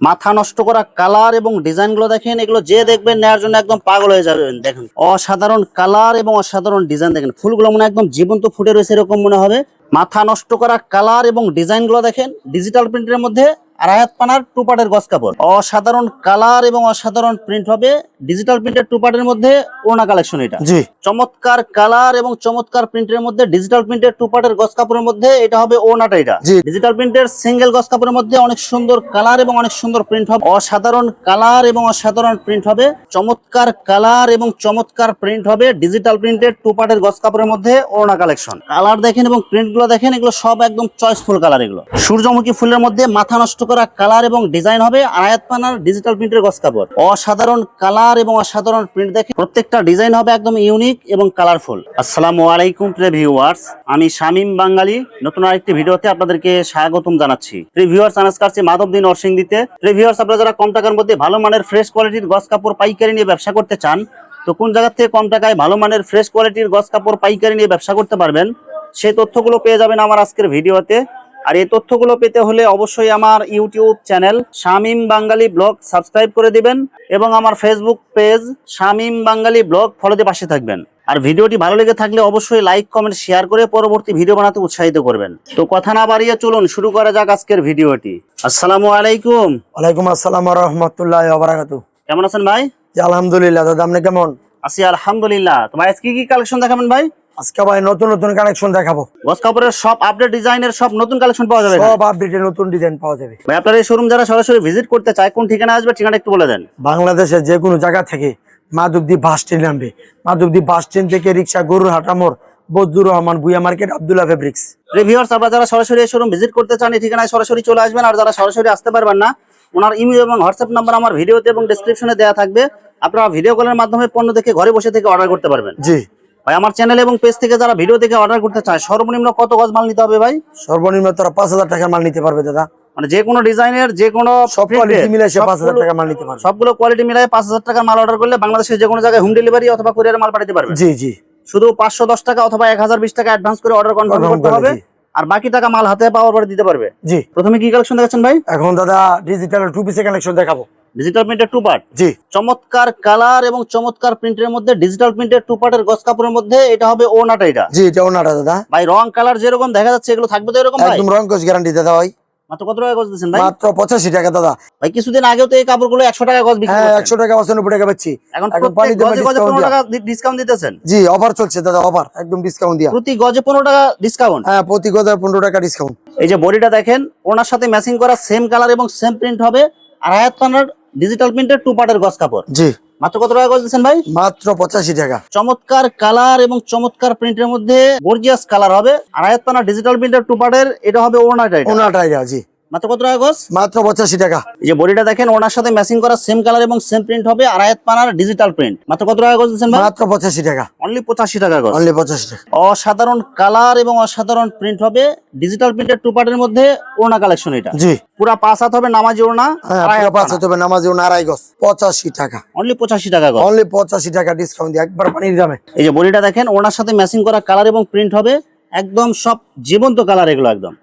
মাথা নষ্ট করা কালার এবং ডিজাইনগুলো দেখেন, এগুলো যে দেখবেন নেওয়ার জন্য একদম পাগল হয়ে যাবেন, দেখেন। অসাধারণ কালার এবং অসাধারণ ডিজাইন দেখেন, ফুলগুলো মনে একদম জীবন্ত ফুটে রয়েছে, এরকম মনে হবে। মাথা নষ্ট করা কালার এবং ডিজাইনগুলো দেখেন ডিজিটাল প্রিন্টের মধ্যে আড়াইহাত পানার টু পার্টের গস কাপড়। অসাধারণ কালার এবং অসাধারণ প্রিন্ট হবে। ডিজিটাল প্রিন্টের টু পার্টের মধ্যে ওনা কালেকশন এটা। জি। চমৎকার কালার এবং চমৎকার প্রিন্টের মধ্যে ডিজিটাল প্রিন্টের টু পার্টের গস কাপড়ের মধ্যে এটা হবে ওনাটা এটা। ডিজিটাল প্রিন্টের সিঙ্গেল গস কাপড়ের মধ্যে অনেক সুন্দর কালার এবং অনেক সুন্দর প্রিন্ট হবে। অসাধারণ কালার এবং অসাধারণ প্রিন্ট হবে। চমৎকার কালার এবং চমৎকার প্রিন্ট হবে। ডিজিটাল প্রিন্টের টু পার্টের গস কাপড়ের মধ্যে ওনা কালেকশন কালার দেখেন এবং প্রিন্টগুলো দেখেন এগুলো সব একদম চয়েসফুল কালার এগুলো। সূর্যমুখী ফুলের মধ্যে মাথা নষ্ট করা কালার এবং ডিজাইন হবে আয়াত পানার ডিজিটাল প্রিন্টের গস কাপড়। অসাধারণ কালার এবং অসাধারণ প্রিন্ট দেখে প্রত্যেকটা ডিজাইন হবে একদম ইউনিক এবং কালারফুল। আসসালামু আলাইকুম প্রিয় ভিউয়ার্স, আমি শামীম বাঙালি। নতুন আরেকটি ভিডিওতে আপনাদেরকে স্বাগতম জানাচ্ছি। প্রিয় ভিউয়ার্স, আনাজ কাছে মাধবদিন নরসিংদীতে। প্রিয় ভিউয়ার্স, আপনারা যারা কম টাকার মধ্যে ভালো মানের ফ্রেশ কোয়ালিটির গস কাপড় পাইকারি নিয়ে ব্যবসা করতে চান, তো কোন জায়গা থেকে কম টাকায় ভালো মানের ফ্রেশ কোয়ালিটির গস কাপড় পাইকারি নিয়ে ব্যবসা করতে পারবেন, সেই তথ্যগুলো পেয়ে যাবেন আমার আজকের ভিডিওতে। আর এই তথ্যগুলো পেতে হলে অবশ্যই আমার YouTube channel Shamim Bangali vlog subscribe করে দিবেন এবং আমার Facebook page Shamim Bangali vlog ফলোতে পাশে থাকবেন। আর ভিডিওটি ভালো লেগে থাকলে অবশ্যই লাইক কমেন্ট শেয়ার করে পরবর্তী ভিডিও বানাতে উৎসাহিত করবেন। তো কথা না বাড়িয়ে চলুন শুরু করা যাক আজকের ভিডিওটি। আসসালামু আলাইকুম। ওয়ালাইকুম আসসালাম রহমতুল্লাহ বারাকাতু কেমন আছেন ভাই? জি আলহামদুলিল্লাহ। দাদা আপনি কেমন? আছি আলহামদুলিল্লাহ। তো ভাই আজকে কি কি কালেকশন দেখাবেন ভাই? আজকে ভাই নতুন নতুন কালেকশন দেখাবো। কাপড়ের সব আপডেট ডিজাইনের সব নতুন কালেকশন পাওয়া যাবে সব আপডেটে নতুন ডিজাইন পাওয়া যাবে। ভাই আপনার এই শোরুম যারা সরাসরি ভিজিট করতে চায় কোন ঠিকানা আসবে ঠিকানা একটু বলে দেন। বাংলাদেশের যে কোনো জায়গা থেকে মাধবদী বাস স্ট্যান্ড নামবে। মাধবদী বাস স্ট্যান্ড থেকে রিক্সা গরুর হাটামোর বজদুর রহমান বুয়া মার্কেট আবদুল্লাহ ফেব্রিক্স রিভিউয়ার্স আপনারা যারা সরাসরি এই শোরুম ভিজিট করতে চান এই ঠিকানায় সরাসরি চলে আসবেন। আর যারা সরাসরি আসতে পারবেন না ওনার ইমেল এবং হোয়াটসঅ্যাপ নাম্বার আমার ভিডিওতে এবং ডেসক্রিপশনে দেওয়া থাকবে। আপনারা ভিডিও কলের মাধ্যমে পণ্য দেখে ঘরে বসে থেকে অর্ডার করতে পারবেন। জি। ভাই আমার চ্যানেল এবং পেজ থেকে যারা ভিডিও দেখে অর্ডার করতে চায় সর্বনিম্ন কত গজ মাল নিতে হবে ভাই? সর্বনিম্ন তারা পাঁচ হাজার টাকা মাল নিতে পারবে দাদা। মানে যে কোনো ডিজাইনের যে কোনো সব কোয়ালিটি এর মিলে সে পাঁচ হাজার টাকা মাল নিতে পারবে। সবগুলো কোয়ালিটি মিলাই পাঁচ হাজার টাকার মাল অর্ডার করলে বাংলাদেশের যে কোনো জায়গায় হোম ডেলিভারি অথবা কুরিয়ার মাল পাঠাতে পারবে। জি জি। শুধু পাঁচশো দশ টাকা অথবা এক হাজার বিশ টাকা অ্যাডভান্স করে অর্ডার কনফার্ম করতে হবে আর বাকি টাকা মাল হাতে পাওয়ার পরে দিতে পারবে। জি। প্রথমে কি কালেকশন দেখাচ্ছেন ভাই? এখন দাদা ডিজিটাল টু পিসে কালেকশন দেখাবো। ডিজিটাল প্রিন্টের টু পার্ট জি। চমৎকার কালার এবং চমৎকার প্রিন্টের মধ্যে ডিজিটাল প্রিন্টের টু পার্টের গস কাপড়ের মধ্যে এটা হবে ওনাটা এটা? জি এটা ওনাটা দাদা। ভাই রং কালার যেরকম দেখা যাচ্ছে এগুলো থাকবে তো এরকম ভাই? একদম রঙ্কশ গ্যারান্টি দাদা ভাই। মাত্র কত টাকা গজ দিচ্ছেন ভাই? মাত্র পঁচাশি টাকা দাদা। ভাই কিছুদিন আগেও তো এই কাপড়গুলো একশো টাকা গজ বিক্রি হ্যাঁ করছেন। একশো টাকা পঁচানব্বই টাকা পাচ্ছি এখন পানিতে গজে গজে discount পনেরো দেয়া। টাকা ডিসকাউন্ট দিতেছেন? জি অফার চলছে দাদা অফার একদম ডিসকাউন্ট দিয়া। প্রতি গজে পনেরো টাকা ডিসকাউন্ট হ্যাঁ প্রতি গদার পনেরো টাকা ডিসকাউন্ট এই যে বডিটা দেখেন ওনার সাথে ম্যাচিং করা সেম কালার এবং সেম প্রিন্ট হবে। আর হায়াত ডিজিটাল প্রিন্টের টু পার্টের গস কাপড়। জি। মাত্র কত টাকা গজ দিচ্ছেন ভাই? মাত্র পঁচাশি টাকা। চমৎকার কালার এবং চমৎকার প্রিন্টের মধ্যে গর্জিয়াস কালার হবে। আড়াই ডিজিটাল প্রিন্টের টু পার্টের এটা হবে ওনাটা এটা ওনাটা এটা জি। মাত্র কত টাকা গজ মাত্র পঁচাশি টাকা। এই যে বডিটা দেখেন ওনার সাথে ম্যাচিং করা সেম কালার এবং সেম প্রিন্ট হবে আর পানার ডিজিটাল প্রিন্ট মাত্র কত টাকা গজ দিচ্ছেন মাত্র পঁচাশি টাকা। অনলি পঁচাশি টাকা গজ অনলি পঁচাশি টাকা। অসাধারণ কালার এবং অসাধারণ প্রিন্ট হবে ডিজিটাল প্রিন্টের টু পার্টের মধ্যে ওনা কালেকশন এটা। জি। পুরা পাঁচ হাত হবে নামাজি ওনা হ্যাঁ পাঁচ হতে হবে নামাজ আড়াই গজ পঁচাশি টাকা। অনলি পঁচাশি টাকা গজ অনলি পঁচাশি টাকা ডিসকাউন্ট দিয়ে একবার পানির দামে। এই যে বডিটা দেখেন ওনার সাথে ম্যাচিং করা কালার এবং প্রিন্ট হবে একদম সব জীবন্ত কালার এগুলো একদম।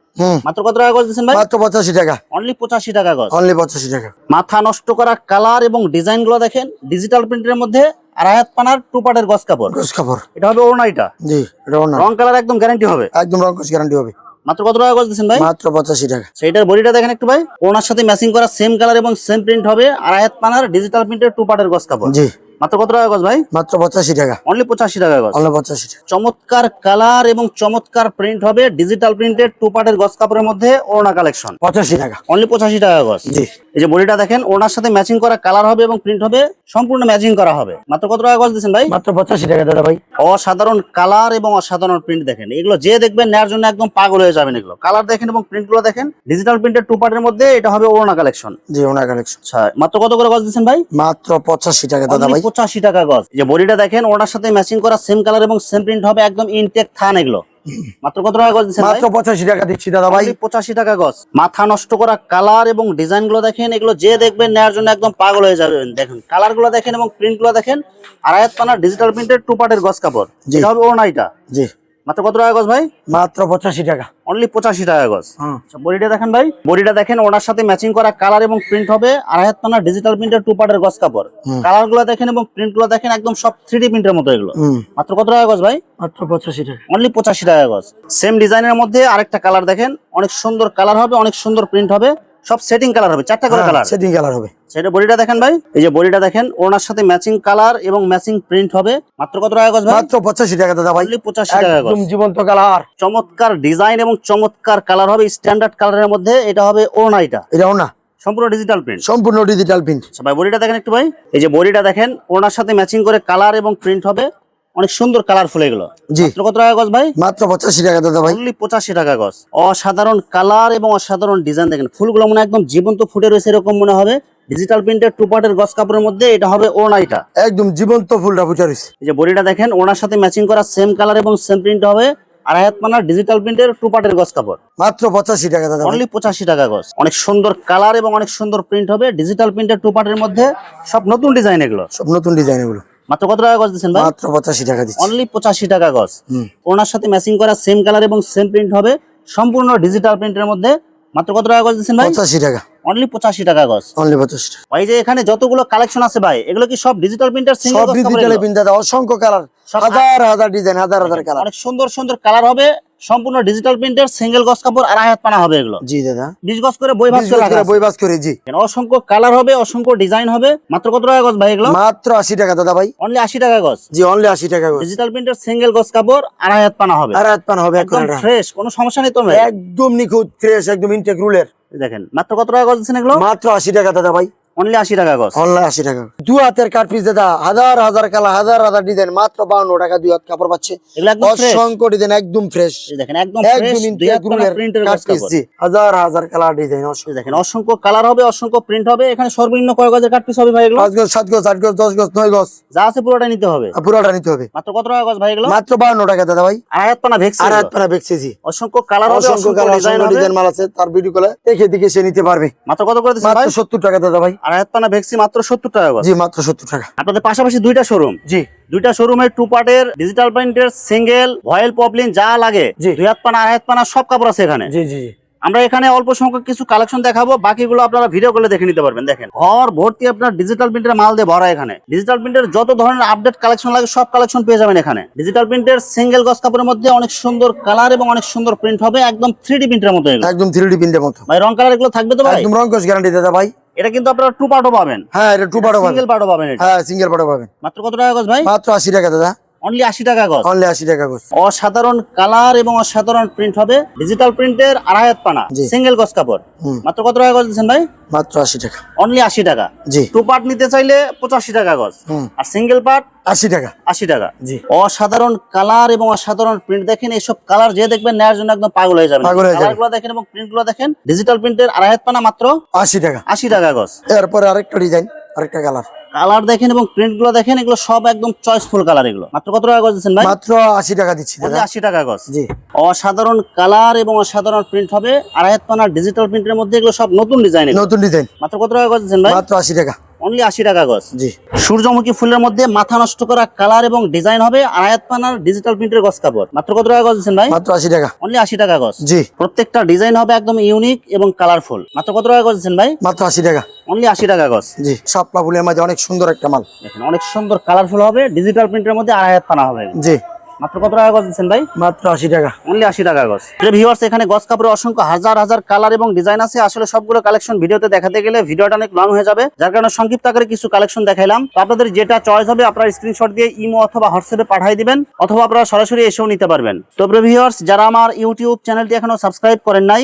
মাত্র কত টাকা গজ দিচ্ছেন ভাই? মাত্র পঁচাশি টাকা। অনলি পঁচাশি টাকা গজ। অনলি পঁচাশি টাকা। মাথা নষ্ট করা কালার এবং ডিজাইনগুলো দেখেন ডিজিটাল প্রিন্টের মধ্যে আড়াইহাত পানার টু পার্টের গজ কাপড়। গজ কাপড়। এটা হবে ওনাইটা জি এটা রং কালার একদম গ্যারান্টি হবে। একদম রঙ্কশ গ্যারান্টি হবে। মাত্র কত টাকা গজ দিচ্ছেন ভাই? মাত্র পঁচাশি টাকা। সেইটার বডিটা দেখেন একটু ভাই। ওনার সাথে ম্যাচিং করা সেম কালার এবং সেম প্রিন্ট হবে আড়াইহাত পানার ডিজিটাল প্রিন্টের টু পার্টের গজ কাপড়। জি। মাত্র কত টাকা গজ ভাই? মাত্র পঁচাশি টাকা। অনলি পঁচাশি টাকা গজ। অনলি পঁচাশি টাকা। চমৎকার কালার এবং চমৎকার প্রিন্ট হবে ডিজিটাল প্রিন্টের টু পার্টের গজ কাপড়ের মধ্যে ওড়না কালেকশন পঁচাশি টাকা। অনলি পঁচাশি টাকা গজ। জি। এই যে বডিটা দেখেন ওনার সাথে ম্যাচিং করা কালার হবে এবং প্রিন্ট হবে সম্পূর্ণ ম্যাচিং করা হবে। মাত্র কত টাকা গজ দিচ্ছেন ভাই? মাত্র পঁচাশি টাকা দাদা ভাই। অসাধারণ কালার এবং অসাধারণ প্রিন্ট দেখেন। এগুলো যে দেখবেন নেওয়ার জন্য একদম পাগল হয়ে যাবেন এগুলো। কালার দেখেন এবং প্রিন্টগুলো দেখেন ডিজিটাল প্রিন্টের টু পার্টের মধ্যে এটা হবে ওড়না কালেকশন জি ওনা কালেকশন আচ্ছা মাত্র কত করে গজ দিচ্ছেন ভাই? মাত্র পঁচাশি টাকা দাদা ভাই। পঁচাশি টাকা গজ। এই যে বডিটা দেখেন ওনার সাথে ম্যাচিং করা সেম কালার এবং সেম প্রিন্ট হবে একদম ইনটেক থান এগুলো। মাত্র কত টাকা গজ দিচ্ছেন মাত্র পঁচাশি টাকা দিচ্ছি দাদা ভাই। পঁচাশি টাকা গজ। মাথা নষ্ট করা কালার এবং ডিজাইনগুলো দেখেন এগুলো যে দেখবেন নেওয়ার জন্য একদম পাগল হয়ে যাবেন। দেখেন কালারগুলো দেখেন এবং প্রিন্টগুলো দেখেন আড়াইয়াত পানা ডিজিটাল প্রিন্টের টু পার্টের গজ কাপড়। যেটা হবে ওনাইটা জি। মাত্র কত টাকা গজ ভাই? মাত্র পঁচাশি টাকা। অনলি পঁচাশি টাকা গজ। হ্যাঁ বডিটা দেখেন ভাই। বডিটা দেখেন ওনার সাথে ম্যাচিং করা কালার এবং প্রিন্ট হবে। আড়াই হাত পানা ডিজিটাল প্রিন্টের টু পার্টের গজ কাপড়। কালারগুলো দেখেন এবং প্রিন্টগুলো দেখেন একদম সব থ্রি প্রিন্টের মতো এগুলো। মাত্র কত টাকা গজ ভাই? মাত্র পঁচাশি টাকা। অনলি পঁচাশি টাকা গজ। সেম ডিজাইনের মধ্যে আরেকটা কালার দেখেন অনেক সুন্দর কালার হবে অনেক সুন্দর প্রিন্ট হবে। সব সেটিং কালার হবে চারটা করে কালার সেটিং কালার হবে। সেটা বডিটা দেখেন ভাই এই যে বডিটা দেখেন ওনার সাথে ম্যাচিং কালার এবং ম্যাচিং প্রিন্ট হবে। মাত্র কত টাকা গজ ভাই? মাত্র পঁচাশি টাকা দাদা ভাই। অনলি পঁচাশি টাকা গজ। একদম জীবন্ত কালার চমৎকার ডিজাইন এবং চমৎকার কালার হবে স্ট্যান্ডার্ড কালারের মধ্যে। এটা হবে ওনা এটা। এটা ওনা সম্পূর্ণ ডিজিটাল প্রিন্ট সম্পূর্ণ ডিজিটাল প্রিন্ট আচ্ছা ভাই বডিটা দেখেন একটু ভাই। এই যে বডিটা দেখেন ওনার সাথে ম্যাচিং করে কালার এবং প্রিন্ট হবে। অনেক সুন্দর কালারফুল এগুলো। জি। কত টাকা গজ ভাই? মাত্র পঁচাশি টাকা দাদা ভাই। অনলি পঁচাশি টাকা গজ। অসাধারণ কালার এবং অসাধারণ ডিজাইন দেখেন। ফুলগুলো মনে হয় একদম জীবন্ত ফুটে রয়েছে এরকম মনে হবে। ডিজিটাল প্রিন্টের টু পার্টের গজ কাপড়ের মধ্যে এটা হবে ওনাইটা একদম জীবন্ত ফুলটা ফুটে রয়েছে। এই যে বডিটা দেখেন ওনার সাথে ম্যাচিং করা সেম কালার এবং সেম প্রিন্ট হবে। আড়াই হাত মানার ডিজিটাল প্রিন্টের টু পার্টের গজ কাপড়। মাত্র পঁচাশি টাকা দাদা অনলি পঁচাশি টাকা গজ। অনেক সুন্দর কালার এবং অনেক সুন্দর প্রিন্ট হবে। ডিজিটাল প্রিন্টের টু পার্টের মধ্যে সব নতুন ডিজাইন এগুলো। সব নতুন ডিজাইন এগুলো। মাত্র কত টাকা গজ দিচ্ছেন ভাই? মাত্র পঁচাশি টাকা দিচ্ছি। অনলি পঁচাশি টাকা গজ। ওনার সাথে ম্যাচিং করা সেম কালার এবং সেম প্রিন্ট হবে। সম্পূর্ণ ডিজিটাল প্রিন্টের মধ্যে মাত্র কত টাকা গজ দিচ্ছেন ভাই? পঁচাশি টাকা। অনলি পঁচাশি টাকা গজ। অনলি পঁচাশি টাকা। ভাই যে এখানে যতগুলো কালেকশন আছে ভাই এগুলো কি সব ডিজিটাল প্রিন্টার সিঙ্গেল সব ডিজিটাল প্রিন্ট দাদা অসংখ্য কালার হাজার হাজার ডিজাইন হাজার হাজার কালার অনেক সুন্দর সুন্দর কালার হবে। সম্পূর্ণ ডিজিটাল প্রিন্টার সিঙ্গেল গজ কাপড় আড়াই হাত পানা হবে এগুলো। জি দাদা। বিশ গজ করে বই বিশ করে। বই বাস করে জি। অসংখ্য কালার হবে অসংখ্য ডিজাইন হবে। মাত্র কত টাকা গজ ভাই এগুলো? মাত্র আশি টাকা দাদা ভাই। অনলি আশি টাকা গজ জি অনলি আশি টাকা গজ। ডিজিটাল প্রিন্টার সিঙ্গেল গজ কাপড় আড়াই হাত পানা হবে। আর হাত পান হবে এক একদম ফ্রেশ কোনো সমস্যা নেই তো ভাই? একদম নিখুঁত ফ্রেশ একদম ইনটেক রুলের দেখেন মাত্র কত টাকা গজ দিচ্ছেন এগুলো? মাত্র আশি টাকা দাদা ভাই। অনলি আশি টাকা গজ অনলাইন আশি টাকা। দু হাতের কাঠ পিস দাদা হাজার হাজার কালা হাজার হাজার ডিজাইন মাত্র বাউন্ন টাকা দুই হাত কাপড় পাচ্ছে। অসংখ্য ডিজাইন একদম ফ্রেশ দেখেন একদম কাঠ হাজার হাজার কালার ডিজাইন দেখেন অসংখ্য কালার হবে অসংখ্য প্রিন্ট হবে এখানে সর্বনিম্ন কয় গজের পিস হবে ভাই এগুলো? পাঁচ গজ সাত গজ আট গজ দশ গজ নয় গজ। যা আছে পুরোটা নিতে হবে। পুরোটা নিতে হবে। মাত্র কত টাকা গজ ভাই এগুলো? মাত্র বাউন্ন টাকা দাদা ভাই। আড়াই পানা ভেক্স পানা বেচছে অসংখ্য কালার হবে অসংখ্য অসংখ্য কালার ডিজাইন অসংখ্য হবে। ডিজাইন মাল আছে তার ভিডিও কলে দেখে দেখে সে নিতে পারবে। মাত্র কত করে মাত্র সত্তর টাকা দাদা ভাই। আড়াই হাত পানা ভেক্সি মাত্র সত্তর টাকা জি মাত্র সত্তর টাকা। আপনাদের পাশাপাশি দুইটা শোরুম জি। দুইটা শোরুমের টু পার্টের ডিজিটাল প্রিন্টের সিঙ্গেল ভয়েল পপলিন যা লাগে। দুই হাত পানা আড়াই পানা সব কাপড় আছে এখানে। জি জি আমরা এখানে অল্প সংখ্যক কিছু কালেকশন দেখাবো। বাকিগুলো আপনারা ভিডিও করে দেখে নিতে পারবেন দেখেন। ঘর ভর্তি আপনার ডিজিটাল প্রিন্টের মাল দিয়ে ভরা এখানে। ডিজিটাল প্রিন্টের যত ধরনের আপডেট কালেকশন লাগে সব কালেকশন পেয়ে যাবেন এখানে। ডিজিটাল প্রিন্টের সিঙ্গেল গজ কাপড়ের মধ্যে অনেক সুন্দর কালার এবং অনেক সুন্দর প্রিন্ট হবে। একদম থ্রি ডি প্রিন্টের মতো একদম থ্রি ডি প্রিন্টের মতো। ভাই রং কালার এগুলো থাকবে তো ভাই? একদম রঙ্কশ গ্যারান্টি দাদা ভাই। এটা কিন্তু আপনারা টু পার্টও পাবেন। হ্যাঁ এটা টু পার্টও পাবেন। সিঙ্গেল পার্টও পাবেন এটা। হ্যাঁ সিঙ্গেল পার্টও পাবেন। মাত্র কত টাকা গজ ভাই? মাত্র আশি টাকা দাদা। অনলি আশি টাকা গজ। অনলি আশি টাকা গোস অসাধারণ কালার এবং অসাধারণ প্রিন্ট হবে। ডিজিটাল প্রিন্টের আড়াই হাত পানা সিঙ্গেল গজ কাপড়। মাত্র কত টাকা গজ দিচ্ছেন ভাই? মাত্র আশি টাকা। অনলি আশি টাকা। জি। টু পার্ট নিতে চাইলে পঁচাশি টাকা গজ। আর সিঙ্গেল পার্ট আশি টাকা। আশি টাকা। জি। অসাধারণ কালার এবং অসাধারণ প্রিন্ট দেখেন এইসব কালার যে দেখবেন নেওয়ার জন্য একদম পাগল হয়ে যাবেন। পাগল হয়ে যাবেন। কালার দেখেন এবং প্রিন্টগুলো দেখেন ডিজিটাল প্রিন্টের আড়াই হাত পানা মাত্র আশি টাকা। আশি টাকা গজ। এরপরে আরেকটা ডিজাইন আরেকটা কালার। কালার দেখেন এবং প্রিন্টগুলো দেখেন এগুলো সব একদম চয়েসফুল কালার এগুলো। মাত্র কত টাকা গজ দিচ্ছেন ভাই? মাত্র আশি টাকা দিচ্ছি দাদা। আশি টাকা গজ। জি। অসাধারণ কালার এবং অসাধারণ প্রিন্ট হবে। আড়াই হাত পানার ডিজিটাল প্রিন্টের মধ্যে এগুলো সব নতুন ডিজাইন নতুন ডিজাইন মাত্র কত টাকা গজ দিচ্ছেন ভাই? মাত্র আশি টাকা। অনলি আশি টাকা গজ। জি। সূর্যমুখী ফুলের মধ্যে মাথা নষ্ট করা কালার এবং ডিজাইন হবে আয়াতপানার পানার ডিজিটাল প্রিন্টের গছ কাপড়। মাত্র কত টাকা গছ দিচ্ছেন ভাই? মাত্র আশি টাকা। অনলি আশি টাকা গছ। জি। প্রত্যেকটা ডিজাইন হবে একদম ইউনিক এবং কালারফুল। মাত্র কত টাকা গছ দিচ্ছেন ভাই? মাত্র আশি টাকা। অনলি আশি টাকা গছ। জি সাপলা ফুলের মাঝে অনেক সুন্দর একটা মাল। দেখেন অনেক সুন্দর কালারফুল হবে ডিজিটাল প্রিন্টের মধ্যে আড়াই হাত পানা হবে। জি। মাত্র কত টাকা গজ দিচ্ছেন ভাই? মাত্র আশি টাকা। অনলি আশি টাকা গজ। ভিউয়ার্স এখানে গজ কাপড়ে অসংখ্য হাজার হাজার কালার এবং ডিজাইন আছে। আসলে সবগুলো কালেকশন ভিডিওতে দেখাতে গেলে ভিডিওটা অনেক লং হয়ে যাবে। যার কারণে সংক্ষিপ্ত আকারে কিছু কালেকশন দেখাইলাম। তো আপনাদের যেটা চয়েস হবে আপনারা স্ক্রিনশট দিয়ে ইমো অথবা হোয়াটসঅ্যাপে পাঠিয়ে দিবেন অথবা আপনারা সরাসরি এসেও নিতে পারবেন। তো ভিউয়ার্স যারা আমার ইউটিউব চ্যানেলটি এখনও সাবস্ক্রাইব করেন নাই